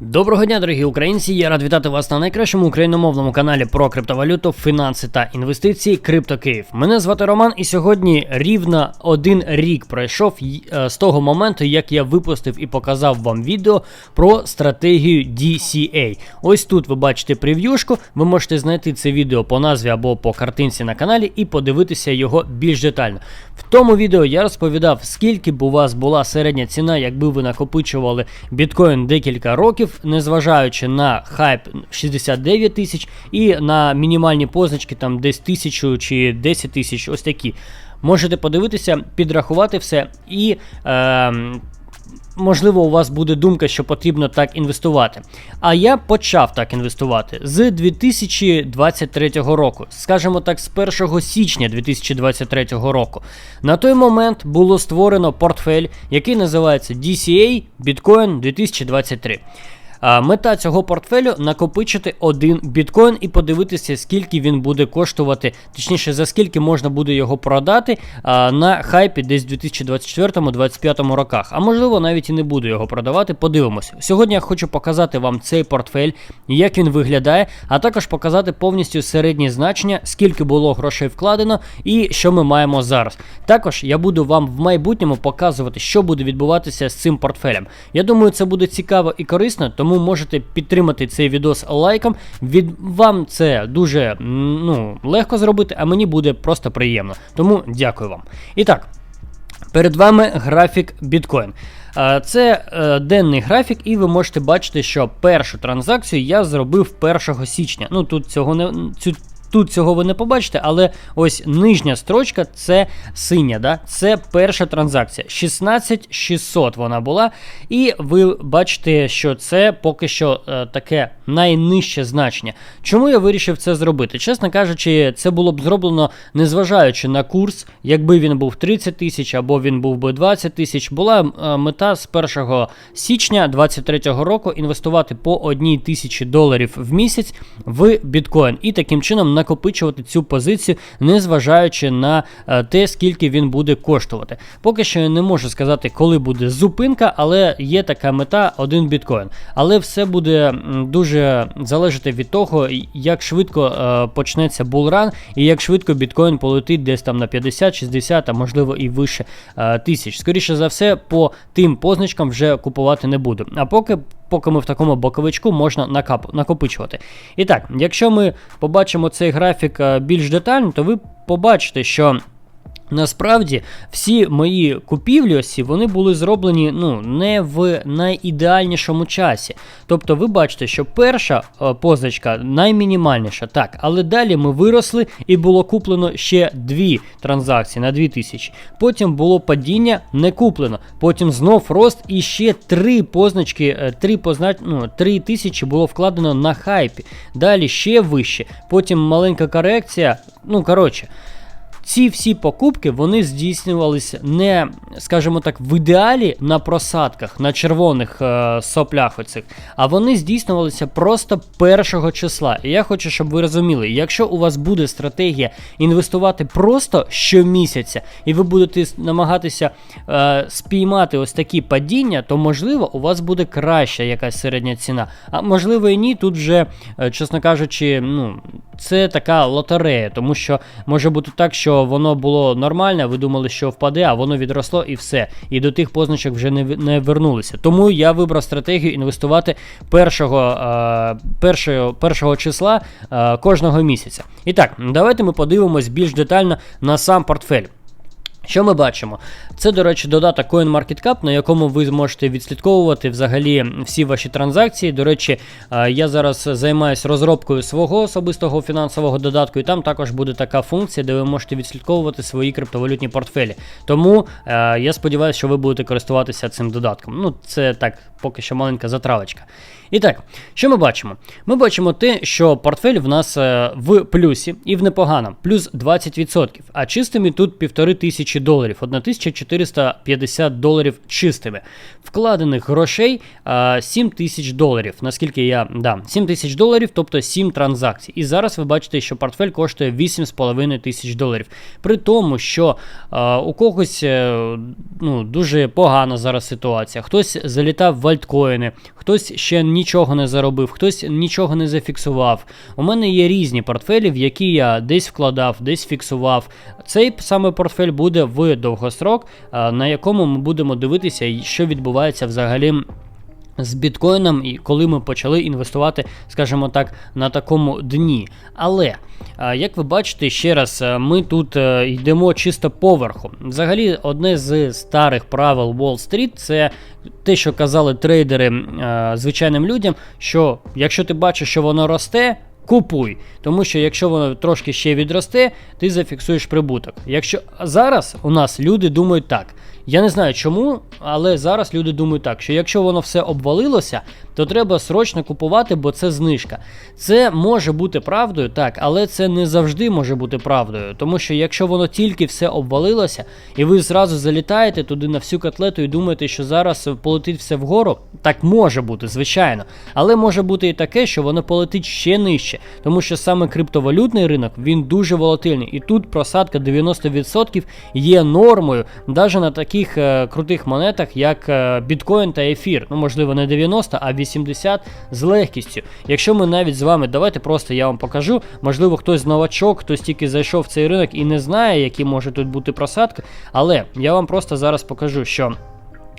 Доброго дня, дорогі українці! Я рад вітати вас на найкращому україномовному каналі про криптовалюту, фінанси та інвестиції CryptoKiv. Мене звати Роман, і сьогодні рівно один рік пройшов е, з того моменту, як я випустив і показав вам відео про стратегію DCA. Ось тут ви бачите прев'юшку. Ви можете знайти це відео по назві або по картинці на каналі і подивитися його більш детально. В тому відео я розповідав, скільки б у вас була середня ціна, якби ви накопичували біткоін декілька років, незважаючи на хайп 69 тисяч і на мінімальні позначки там десь тисячу чи 10 тисяч, ось такі. Можете подивитися, підрахувати все і. Е, Можливо, у вас буде думка, що потрібно так інвестувати. А я почав так інвестувати з 2023 року, скажімо так, з 1 січня 2023 року. На той момент було створено портфель, який називається DCA Bitcoin 2023. Мета цього портфелю накопичити один біткоін і подивитися, скільки він буде коштувати, точніше, за скільки можна буде його продати на хайпі десь в 2024-2025 роках. А можливо, навіть і не буду його продавати. Подивимося. Сьогодні я хочу показати вам цей портфель, як він виглядає, а також показати повністю середні значення, скільки було грошей вкладено і що ми маємо зараз. Також я буду вам в майбутньому показувати, що буде відбуватися з цим портфелем. Я думаю, це буде цікаво і корисно, тому можете підтримати цей відос лайком. Від вам це дуже ну, легко зробити, а мені буде просто приємно. Тому дякую вам. І так. Перед вами графік біткоін. Це е, денний графік, і ви можете бачити, що першу транзакцію я зробив 1 січня. Ну тут цього не цю. Тут цього ви не побачите, але ось нижня строчка це синя, да? це перша транзакція. 16600 вона була. І ви бачите, що це поки що е, таке найнижче значення. Чому я вирішив це зробити? Чесно кажучи, це було б зроблено незважаючи на курс, якби він був 30 тисяч або він був би 20 тисяч. Була е, мета з 1 січня 2023 року інвестувати по 1 тисячі доларів в місяць в біткоін і таким чином накопичувати цю позицію, незважаючи на е, те, скільки він буде коштувати. Поки що я не можу сказати, коли буде зупинка, але є така мета один біткоін. Але все буде дуже залежати від того, як швидко е, почнеться булран і як швидко біткоін полетить десь там на 50, 60, а можливо і вище е, тисяч. Скоріше за все, по тим позначкам вже купувати не буду. А поки. Поки ми в такому боковичку можна накап... накопичувати. І так, якщо ми побачимо цей графік е, більш детально, то ви побачите, що Насправді всі мої купівлі ось ці, вони були зроблені ну, не в найідеальнішому часі. Тобто ви бачите, що перша е, позначка наймінімальніша, так, але далі ми виросли і було куплено ще дві транзакції на 2000. Потім було падіння, не куплено. Потім знов рост і ще три позначки, е, три познач... ну, 3 тисячі було вкладено на хайпі. Далі ще вище. Потім маленька корекція. Ну, коротше. Ці всі покупки вони здійснювалися не, скажімо так, в ідеалі на просадках, на червоних е, соплях оцих, а вони здійснювалися просто першого числа. І я хочу, щоб ви розуміли, якщо у вас буде стратегія інвестувати просто щомісяця, і ви будете намагатися е, спіймати ось такі падіння, то можливо у вас буде краща якась середня ціна. А можливо і ні, тут вже, е, чесно кажучи, ну, це така лотерея, тому що може бути так, що воно було нормальне, ви думали, що впаде, а воно відросло і все. І до тих позначок вже не, не вернулися. Тому я вибрав стратегію інвестувати першого, е, першого, першого числа е, кожного місяця. І так, давайте ми подивимось більш детально на сам портфель. Що ми бачимо? Це, до речі, додаток CoinMarketCap, на якому ви зможете відслідковувати взагалі всі ваші транзакції. До речі, е, я зараз займаюся розробкою свого особистого фінансового додатку, і там також буде така функція, де ви можете відслідковувати свої криптовалютні портфелі. Тому е, я сподіваюся, що ви будете користуватися цим додатком. Ну, це так, поки що маленька затравочка. І так, що ми бачимо? Ми бачимо те, що портфель в нас е, в плюсі і в непогано, плюс 20%, а чистими тут 1500 тисячі доларів, 1450 доларів чистими. Вкладених грошей 7 тисяч доларів. Наскільки я да, 7 тисяч доларів, тобто 7 транзакцій. І зараз ви бачите, що портфель коштує 8,5 тисяч доларів. При тому, що у когось е, ну, дуже погана зараз ситуація. Хтось залітав в альткоїни, хтось ще нічого не заробив, хтось нічого не зафіксував. У мене є різні портфелі, в які я десь вкладав, десь фіксував. Цей саме портфель буде в довгострок, на якому ми будемо дивитися, що відбувається взагалі. З біткоїном, і коли ми почали інвестувати, скажімо так, на такому дні. Але, як ви бачите, ще раз, ми тут е, йдемо чисто поверху. Взагалі, одне з старих правил Wall Street це те, що казали трейдери е, звичайним людям, що якщо ти бачиш, що воно росте, Купуй, тому що якщо воно трошки ще відросте, ти зафіксуєш прибуток. Якщо зараз у нас люди думають так, я не знаю чому, але зараз люди думають так, що якщо воно все обвалилося, то треба срочно купувати, бо це знижка. Це може бути правдою, так, але це не завжди може бути правдою. Тому що якщо воно тільки все обвалилося, і ви зразу залітаєте туди на всю котлету і думаєте, що зараз полетить все вгору, так може бути, звичайно. Але може бути і таке, що воно полетить ще нижче, тому що саме криптовалютний ринок він дуже волатильний. І тут просадка 90% є нормою, навіть на таких е, крутих монетах, як е, біткоін та ефір. Ну, можливо, не 90, а 80 з легкістю. Якщо ми навіть з вами, давайте просто я вам покажу. Можливо, хтось новачок, хтось тільки зайшов в цей ринок і не знає, які може тут бути просадки. Але я вам просто зараз покажу, що.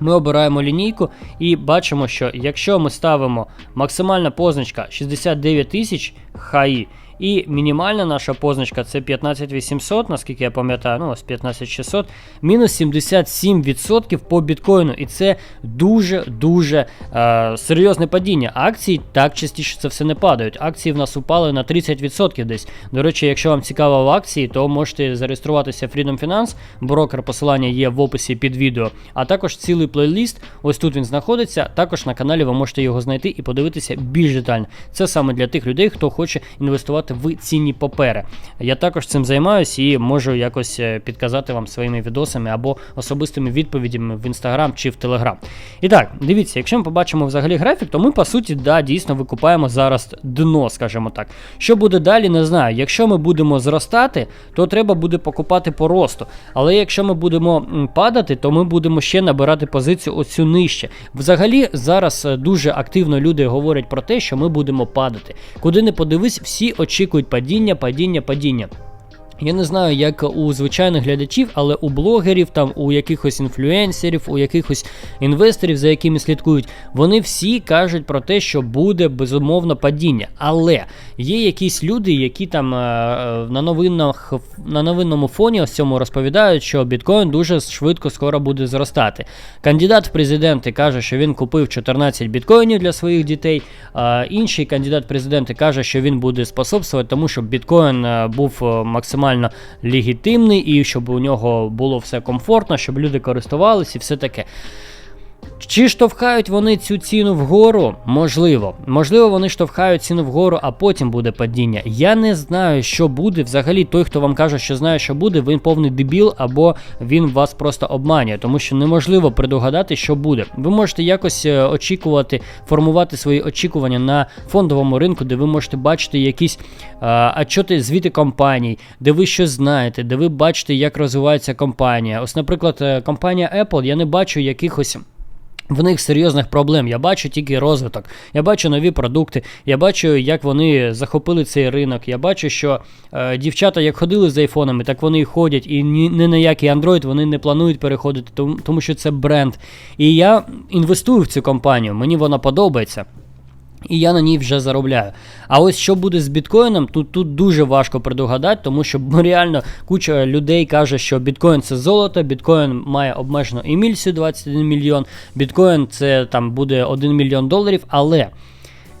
Ми обираємо лінійку і бачимо, що якщо ми ставимо максимальна позначка 69 тисяч хаї, і мінімальна наша позначка це 15800, наскільки я пам'ятаю, ну ось 15600, мінус 77% по біткоїну. І це дуже-дуже е, серйозне падіння. Акції так частіше це все не падають. Акції в нас упали на 30% десь. До речі, якщо вам цікаво в акції, то можете зареєструватися Freedom Finance. Брокер посилання є в описі під відео. А також цілий плейліст. Ось тут він знаходиться. Також на каналі ви можете його знайти і подивитися більш детально. Це саме для тих людей, хто хоче інвестувати в цінні папери. Я також цим займаюся і можу якось е, підказати вам своїми відосами або особистими відповідями в інстаграм чи в телеграм. І так, дивіться, якщо ми побачимо взагалі графік, то ми по суті да, дійсно викупаємо зараз дно, скажімо так. Що буде далі, не знаю. Якщо ми будемо зростати, то треба буде покупати по росту. Але якщо ми будемо падати, то ми будемо ще набирати позицію оцю нижче. Взагалі, зараз е, дуже активно люди говорять про те, що ми будемо падати. Куди не подивись, всі очікують падіння, падіння, падіння. Я не знаю, як у звичайних глядачів, але у блогерів, там у якихось інфлюенсерів, у якихось інвесторів, за якими слідкують, вони всі кажуть про те, що буде безумовно падіння. Але є якісь люди, які там е, е, на новинах на новинному фоні ось цьому розповідають, що біткоін дуже швидко скоро буде зростати. Кандидат в президенти каже, що він купив 14 біткоїнів для своїх дітей. Інший кандидат в президенти каже, що він буде способствувати тому, щоб біткоін е, був е, максимально легітимний і щоб у нього було все комфортно, щоб люди користувалися і все таке. Чи штовхають вони цю ціну вгору? Можливо. Можливо, вони штовхають ціну вгору, а потім буде падіння. Я не знаю, що буде. Взагалі, той, хто вам каже, що знає, що буде, він повний дебіл, або він вас просто обманює, тому що неможливо предугадати, що буде. Ви можете якось е, очікувати, формувати свої очікування на фондовому ринку, де ви можете бачити якісь отчоти звіти компаній, де ви щось знаєте, де ви бачите, як розвивається компанія. Ось, наприклад, е, компанія Apple, я не бачу якихось. В них серйозних проблем. Я бачу тільки розвиток. Я бачу нові продукти. Я бачу, як вони захопили цей ринок. Я бачу, що е, дівчата, як ходили з айфонами, так вони і ходять. І ні, ні на який Android вони не планують переходити, тому, тому що це бренд. І я інвестую в цю компанію. Мені вона подобається. І я на ній вже заробляю. А ось що буде з біткоїном, тут тут дуже важко предугадати, тому що ну, реально куча людей каже, що біткоін це золото, біткоін має обмежену емільсію 21 мільйон, біткоін це там буде 1 мільйон доларів, але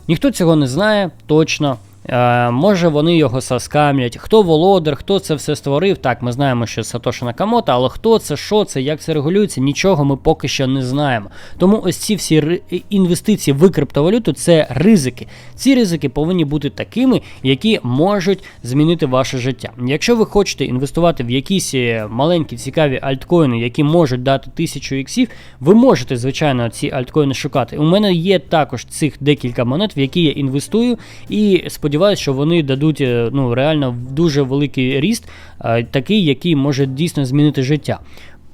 ніхто цього не знає точно. Е, може вони його соскамлять. Хто володар, хто це все створив? Так, ми знаємо, що Сатоші Накамото, але хто це, що це, як це регулюється, нічого ми поки що не знаємо. Тому ось ці всі інвестиції в криптовалюту це ризики. Ці ризики повинні бути такими, які можуть змінити ваше життя. Якщо ви хочете інвестувати в якісь е, маленькі цікаві альткоїни, які можуть дати тисячу іксів, ви можете, звичайно, ці альткоїни шукати. У мене є також цих декілька монет, в які я інвестую, і сподіваюся, що вони дадуть е, ну, реально дуже великий ріст, е, такий, який може дійсно змінити життя.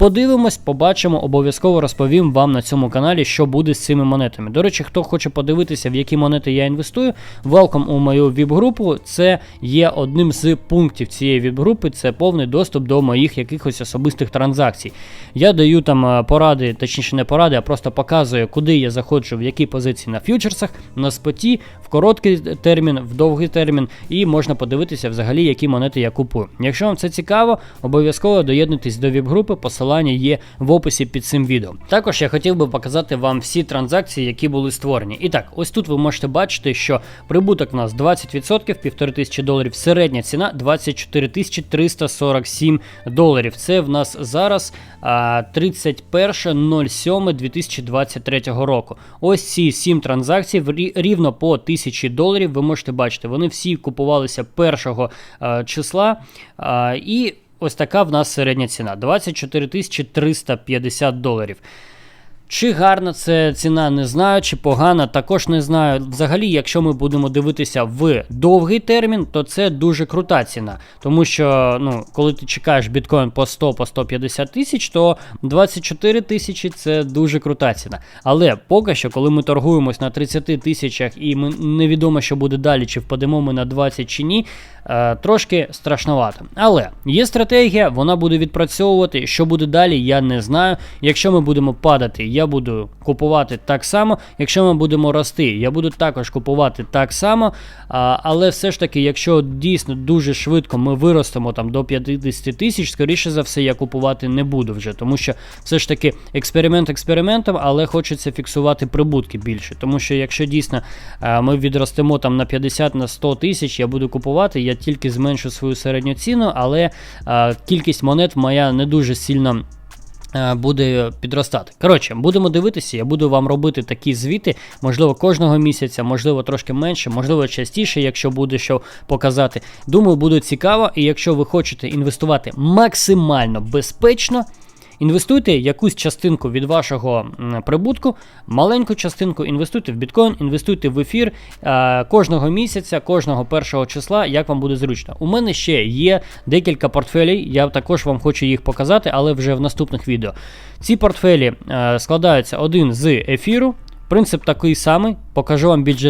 Подивимось, побачимо, обов'язково розповім вам на цьому каналі, що буде з цими монетами. До речі, хто хоче подивитися, в які монети я інвестую, welcome у мою віп-групу. Це є одним з пунктів цієї віп-групи. Це повний доступ до моїх якихось особистих транзакцій. Я даю там е, поради, точніше не поради, а просто показую, куди я заходжу, в які позиції на ф'ючерсах, на споті, в короткий термін, в довгий термін, і можна подивитися взагалі, які монети я купую. Якщо вам це цікаво, обов'язково доєднуйтесь до віп-групи. Посилання є в описі під цим відео. Також я хотів би показати вам всі транзакції, які були створені. І так, ось тут ви можете бачити, що прибуток у нас 20%, півтори тисячі доларів, середня ціна 24 тисячі 347 доларів. Це в нас зараз а, 31.07.2023 року. Ось ці 7 транзакцій рівно по 1000 доларів. Ви можете бачити, вони всі купувалися першого числа. І ось така в нас середня ціна 24 350 доларів. Чи гарна це ціна, не знаю, чи погана, також не знаю. Взагалі, якщо ми будемо дивитися в довгий термін, то це дуже крута ціна. Тому що, ну, коли ти чекаєш біткоін по 100 по 150 тисяч, то 24 тисячі це дуже крута ціна. Але поки що, коли ми торгуємось на 30 тисячах і ми невідомо, що буде далі, чи впадемо ми на 20 чи ні, е, трошки страшновато. Але є стратегія, вона буде відпрацьовувати. Що буде далі, я не знаю. Якщо ми будемо падати, я буду купувати так само. Якщо ми будемо рости, я буду також купувати так само. А, але все ж таки, якщо дійсно дуже швидко ми виростемо там до 50 тисяч, скоріше за все, я купувати не буду вже, тому що все ж таки експеримент експериментом, але хочеться фіксувати прибутки більше. Тому що якщо дійсно а, ми відростемо там на 50 на 100 тисяч, я буду купувати, я тільки зменшу свою середню ціну, але а, кількість монет моя не дуже сильно. Буде підростати. Коротше, будемо дивитися, я буду вам робити такі звіти, можливо, кожного місяця, можливо, трошки менше, можливо, частіше, якщо буде що показати. Думаю, буде цікаво. І якщо ви хочете інвестувати максимально безпечно, Інвестуйте якусь частинку від вашого прибутку, маленьку частинку інвестуйте в біткоін, інвестуйте в ефір е, кожного місяця, кожного першого числа, як вам буде зручно. У мене ще є декілька портфелей, я також вам хочу їх показати, але вже в наступних відео. Ці портфелі е, складаються один з ефіру. Принцип такий самий, покажу вам більш.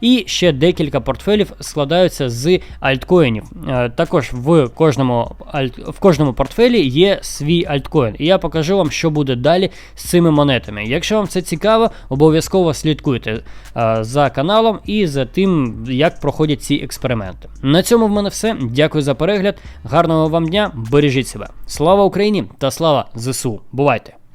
І ще декілька портфелів складаються з альткоїнів. Е, Також в кожному, в кожному портфелі є свій альткоін. І я покажу вам, що буде далі з цими монетами. Якщо вам це цікаво, обов'язково слідкуйте е, за каналом і за тим, як проходять ці експерименти. На цьому в мене все. Дякую за перегляд. Гарного вам дня, бережіть себе. Слава Україні та слава ЗСУ. Бувайте!